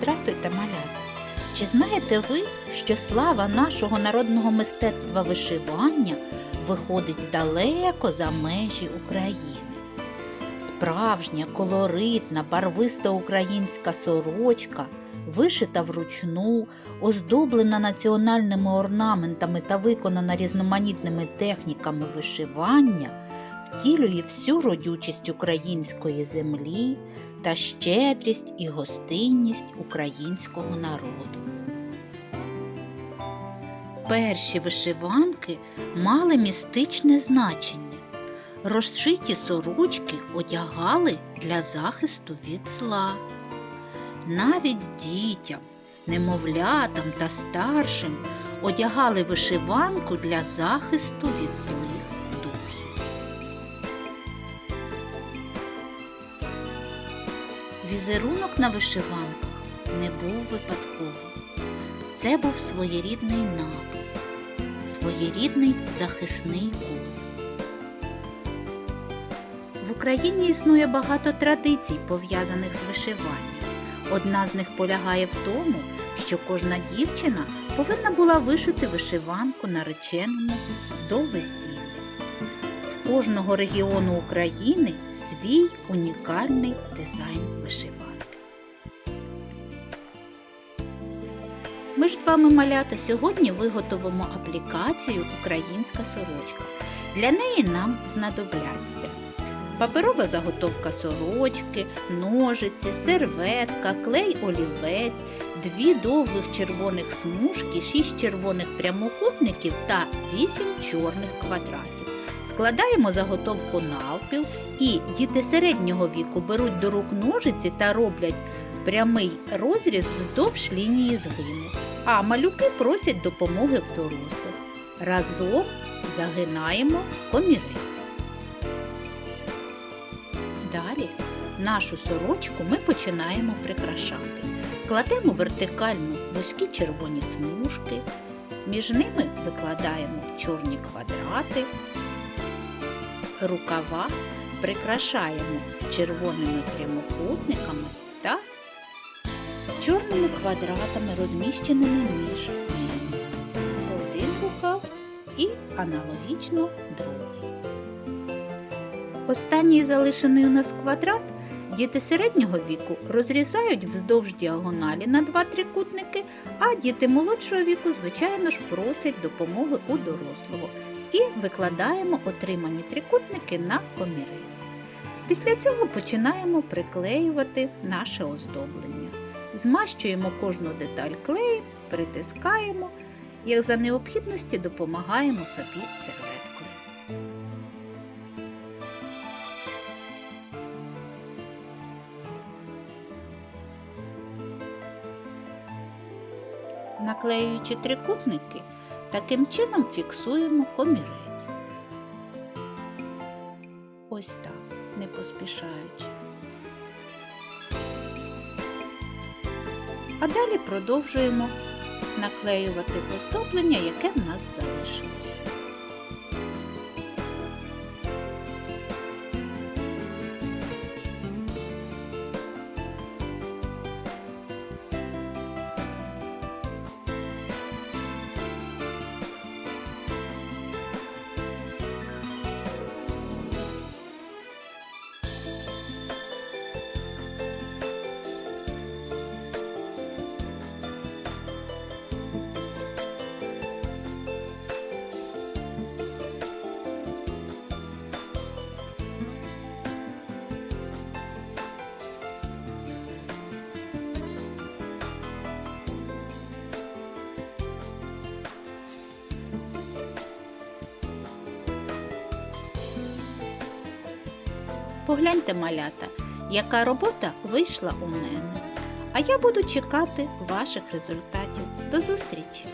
Здрастуйте, малята! Чи знаєте ви, що слава нашого народного мистецтва вишивання виходить далеко за межі України? Справжня, колоритна, барвиста українська сорочка, вишита вручну, оздоблена національними орнаментами та виконана різноманітними техніками вишивання, втілює всю родючість української землі та щедрість і гостинність українського народу. Перші вишиванки мали містичне значення. Розшиті сорочки одягали для захисту від зла. Навіть дітям, немовлятам та старшим одягали вишиванку для захисту від злих духів. Візерунок на вишиванках не був випадковим. Це був своєрідний напис, своєрідний захисний код. В Україні існує багато традицій, пов'язаних з вишиванням. Одна з них полягає в тому, що кожна дівчина повинна була вишити вишиванку нареченому до весілля. В кожного регіону України свій унікальний дизайн вишиванки. Ми ж з вами, малята, сьогодні виготовимо аплікацію Українська сорочка. Для неї нам знадобляться паперова заготовка сорочки, ножиці, серветка, клей олівець, дві довгих червоних смужки, шість червоних прямокутників та вісім чорних квадратів. Складаємо заготовку навпіл і діти середнього віку беруть до рук ножиці та роблять прямий розріз вздовж лінії згину, а малюки просять допомоги в дорослих. Разом загинаємо комірець. Далі нашу сорочку ми починаємо прикрашати. Кладемо вертикально вузькі червоні смужки, між ними викладаємо чорні квадрати, рукава прикрашаємо червоними прямокутниками та чорними квадратами, розміщеними між ними. Один рукав і аналогічно другий. Останній залишений у нас квадрат діти середнього віку розрізають вздовж діагоналі на два трикутники, а діти молодшого віку, звичайно ж, просять допомоги у дорослого і викладаємо отримані трикутники на комірець. Після цього починаємо приклеювати наше оздоблення. Змащуємо кожну деталь клеєм, притискаємо, як за необхідності допомагаємо собі серветкою. Наклеюючи трикутники, таким чином фіксуємо комірець. Ось так, не поспішаючи. А далі продовжуємо наклеювати оздоблення, яке в нас залишилось. Погляньте, малята, яка робота вийшла у мене. А я буду чекати ваших результатів. До зустрічі!